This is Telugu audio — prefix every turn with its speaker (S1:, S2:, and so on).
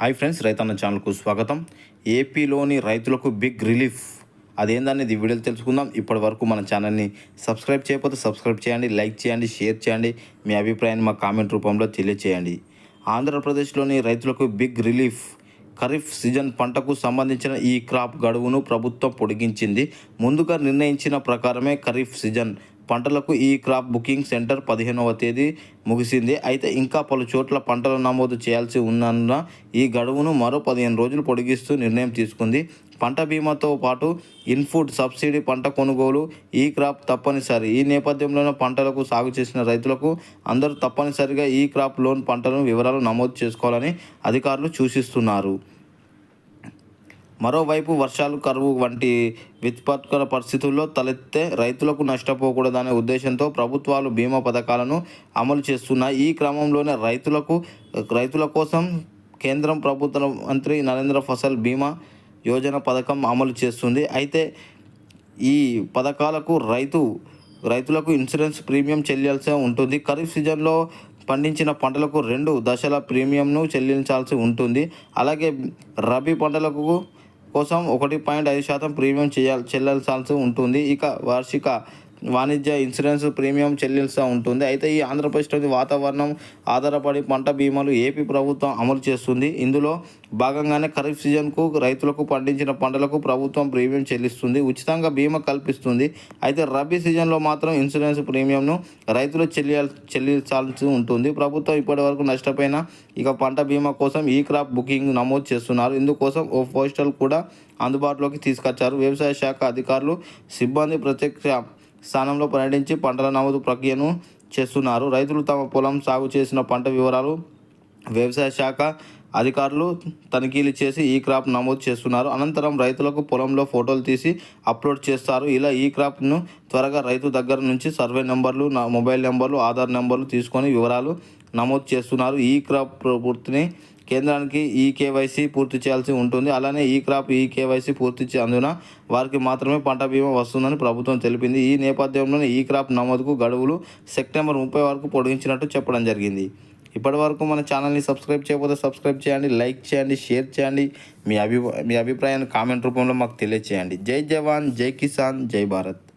S1: హాయ్ ఫ్రెండ్స్ రైతన్న ఛానల్కు స్వాగతం. ఏపీలోని రైతులకు బిగ్ రిలీఫ్. అదేందనేది వీడియోలు తెలుసుకుందాం. ఇప్పటి వరకు మన ఛానల్ని సబ్స్క్రైబ్ చేయకపోతే సబ్స్క్రైబ్ చేయండి లైక్ చేయండి షేర్ చేయండి. మీ అభిప్రాయాన్ని మా కామెంట్ రూపంలో తెలియచేయండి. ఆంధ్రప్రదేశ్లోని రైతులకు బిగ్ రిలీఫ్. ఖరీఫ్ సీజన్ పంటకు సంబంధించిన ఈ క్రాప్ గడువును ప్రభుత్వం పొడిగించింది. ముందుగా నిర్ణయించిన ప్రకారమే ఖరీఫ్ సీజన్ పంటలకు ఈ క్రాప్ బుకింగ్ సెంటర్ పదిహేనవ తేదీ ముగిసింది. అయితే ఇంకా పలు చోట్ల పంటలు నమోదు చేయాల్సి ఉన్నందున ఈ గడువును మరో పదిహేను రోజులు పొడిగిస్తూ నిర్ణయం తీసుకుంది. పంట బీమాతో పాటు ఇన్ఫుడ్ సబ్సిడీ పంట కొనుగోలు ఈ క్రాప్ తప్పనిసరి. ఈ నేపథ్యంలోనే పంటలకు సాగు చేసిన రైతులకు అందరూ తప్పనిసరిగా ఈ క్రాప్ లోన్ పంటలను వివరాలు నమోదు చేసుకోవాలని అధికారులు సూచిస్తున్నారు. మరోవైపు వర్షాలు కరువు వంటి విత్పత్కర పరిస్థితుల్లో తలెత్తే రైతులకు నష్టపోకూడదనే ఉద్దేశంతో ప్రభుత్వాలు బీమా పథకాలను అమలు చేస్తున్నాయి. ఈ క్రమంలోనే రైతులకు రైతుల కోసం కేంద్రం ప్రభుత్వ మంత్రి నరేంద్ర ఫసల్ బీమా యోజన పథకం అమలు చేస్తుంది. అయితే ఈ పథకాలకు రైతు రైతులకు ఇన్సూరెన్స్ ప్రీమియం చెల్లించాల్సి ఉంటుంది. ఖరీఫ్ సీజన్లో పండించిన పంటలకు రెండు దశల ప్రీమియంను చెల్లించాల్సి ఉంటుంది. అలాగే రబీ పంటలకు కోసం ఒకటి పాయింట్ ఐదు శాతం ప్రీమియం చేయాలి చెల్లించాల్సి ఉంటుంది. ఇక వార్షిక వాణిజ్య ఇన్సూరెన్స్ ప్రీమియం చెల్లిస్తూ ఉంటుంది. అయితే ఈ ఆంధ్రప్రదేశ్లోని వాతావరణం ఆధారపడి పంట బీమాలు ఏపీ ప్రభుత్వం అమలు చేస్తుంది. ఇందులో భాగంగానే ఖరీఫ్ సీజన్కు రైతులకు పండించిన పంటలకు ప్రభుత్వం ప్రీమియం చెల్లిస్తుంది. ఉచితంగా బీమా కల్పిస్తుంది. అయితే రబీ సీజన్లో మాత్రం ఇన్సూరెన్స్ ప్రీమియంను రైతులు చెల్లియాల్ చెల్లించాల్సి ఉంటుంది. ప్రభుత్వం ఇప్పటి వరకు నష్టపోయిన ఇక పంట బీమా కోసం ఈ క్రాప్ బుకింగ్ నమోదు చేస్తున్నారు. ఇందుకోసం ఓ పోస్టల్ కూడా అందుబాటులోకి తీసుకొచ్చారు. వ్యవసాయ శాఖ అధికారులు సిబ్బంది ప్రత్యక్ష స్థానంలో పర్యటించి పంటల నమోదు ప్రక్రియను చేస్తున్నారు. రైతులు తమ పొలం సాగు చేసిన పంట వివరాలు వ్యవసాయ శాఖ అధికారులు తనిఖీలు చేసి ఈ క్రాప్ నమోదు చేస్తున్నారు. అనంతరం రైతులకు పొలంలో ఫోటోలు తీసి అప్లోడ్ చేస్తారు. ఇలా ఈ క్రాప్ను త్వరగా రైతు దగ్గర నుంచి సర్వే నెంబర్లు నా మొబైల్ నెంబర్లు ఆధార్ నెంబర్లు తీసుకొని వివరాలు నమోదు చేస్తున్నారు. ఈ క్రాప్ పూర్తిని కేంద్రానికి ఈ కేవైసీ పూర్తి చేయాల్సి ఉంటుంది. అలానే ఈ క్రాప్ ఈ కేవైసీ పూర్తి అందున వారికి మాత్రమే పంట బీమా వస్తుందని ప్రభుత్వం తెలిపింది. ఈ నేపథ్యంలోనే ఈ క్రాప్ నమోదుకు గడువులు సెప్టెంబర్ ముప్పై వరకు పొడిగించినట్టు చెప్పడం జరిగింది. ఇప్పటి వరకు మన ఛానల్ని సబ్స్క్రైబ్ చేయకపోతే సబ్స్క్రైబ్ చేయండి లైక్ చేయండి షేర్ చేయండి. మీ అభి మీ అభిప్రాయాన్ని కామెంట్ రూపంలో మాకు తెలియచేయండి. జై జవాన్ జై కిసాన్ జై భారత్.